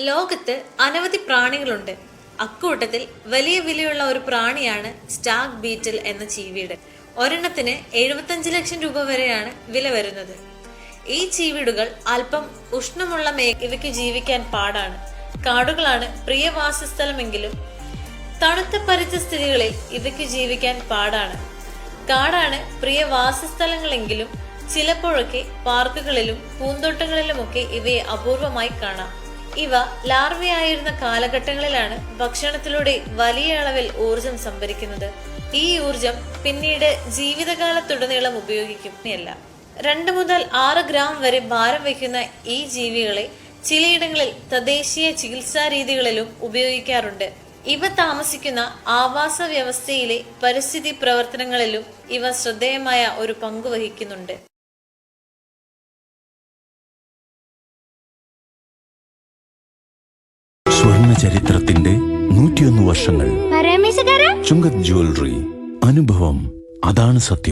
ലോകത്ത് അനവധി പ്രാണികളുണ്ട്. അക്കൂട്ടത്തിൽ വലിയ വിലയുള്ള ഒരു പ്രാണിയാണ് സ്റ്റാഗ് ബീറ്റൽ എന്ന ചീവീട്. ഒരെണ്ണത്തിന് എഴുപത്തഞ്ച് ലക്ഷം രൂപ വരെയാണ് വില വരുന്നത്. ഈ ചീവീടുകൾ അല്പം ഉഷ്ണമുള്ള ഇവയ്ക്ക് ജീവിക്കാൻ പാടാണ്. കാടുകളാണ് പ്രിയ വാസസ്ഥലമെങ്കിലും തണുത്ത പരിസ്ഥിതികളിൽ ഇവയ്ക്ക് ജീവിക്കാൻ പാടാണ്. കാടാണ് പ്രിയ വാസസ്ഥലങ്ങളെങ്കിലും ചിലപ്പോഴൊക്കെ പാർക്കുകളിലും പൂന്തോട്ടങ്ങളിലുമൊക്കെ ഇവയെ അപൂർവമായി കാണാം. ഇവ ലാർവയായിരുന്ന കാലഘട്ടങ്ങളിലാണ് ഭക്ഷണത്തിലൂടെ വലിയ അളവിൽ ഊർജം സംഭരിക്കുന്നത്. ഈ ഊർജം പിന്നീട് ജീവിതകാലത്തുടനീളം ഉപയോഗിക്കുന്നതല്ല രണ്ട് മുതൽ ആറ് ഗ്രാം വരെ ഭാരം വയ്ക്കുന്ന ഈ ജീവികളെ ചിലയിടങ്ങളിൽ തദ്ദേശീയ ചികിത്സാ രീതികളിലും ഉപയോഗിക്കാറുണ്ട്. ഇവ താമസിക്കുന്ന ആവാസ വ്യവസ്ഥയിലെ പരിസ്ഥിതി പ്രവർത്തനങ്ങളിലും ഇവ ശ്രദ്ധേയമായ ഒരു പങ്ക് വഹിക്കുന്നുണ്ട്. സ്വർണ ചരിത്രത്തിന്റെ നൂറ്റിയൊന്ന് വർഷങ്ങൾ. ചുങ്കത് ജ്വല്ലറി. അനുഭവം. അതാണ് സത്യം.